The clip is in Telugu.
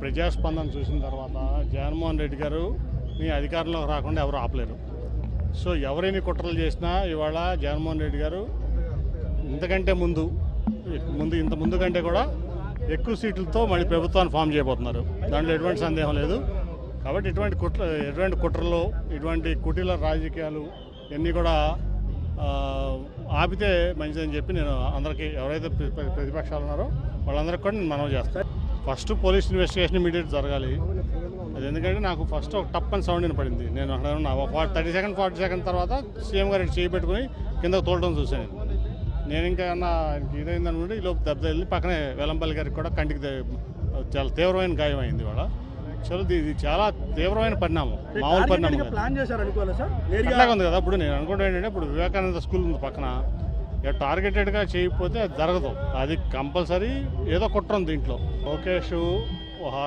ప్రజాస్పందన చూసిన తర్వాత జగన్మోహన్ రెడ్డి గారు మీ అధికారంలోకి రాకుండా ఎవరు ఆపలేరు. సో ఎవరైనా కుట్రలు చేసినా ఇవాళ జగన్మోహన్ రెడ్డి గారు ఇంతకంటే ముందు ముందు ఇంత ముందు కంటే కూడా ఎక్కువ సీట్లతో మళ్ళీ ప్రభుత్వాన్ని ఫామ్ చేయబోతున్నారు. దాంట్లో ఎటువంటి సందేహం లేదు. కాబట్టి ఇటువంటి కుట్ర ఎటువంటి కుట్రలు ఇటువంటి కుటీల రాజకీయాలు ఇవన్నీ కూడా ఆపితే మంచిదని చెప్పి నేను అందరికీ ఎవరైతే ప్ర- ప్రతిపక్షాలు ఉన్నారో వాళ్ళందరికీ కూడా నేను మనవి చేస్తాను. ఫస్ట్ పోలీస్ ఇన్వెస్టిగేషన్ ఇమీడియట్ జరగాలి. అది ఎందుకంటే నాకు ఫస్ట్ ఒక టప్ అని సౌండ్ వినపడింది. నేను అక్కడ ఉన్నా థర్టీ సెకండ్ ఫార్టీ సెకండ్ తర్వాత సీఎం గారు చేయి పెట్టుకుని కింద తోలడం చూశాను నేను. ఇంకా ఏమన్నా ఇదైంది అనుకుంటే ఈ లోపు దెబ్బ వెళ్ళి పక్కనే వెలంపల్లి గారికి కూడా కంటికి చాలా తీవ్రమైన గాయం అయింది ఇవాళ. చలో ఇది చాలా తీవ్రమైన పరిణామం మామూలు పరిణామం ఉంది కదా ఇప్పుడు నేను అనుకుంటా ఏంటంటే ఇప్పుడు వివేకానంద స్కూల్ ఉంది పక్కన. ఇక టార్గెటెడ్గా చేయకపోతే అది జరగదు. అది కంపల్సరీ ఏదో కుట్ర ఉంది దీంట్లో. లోకేష్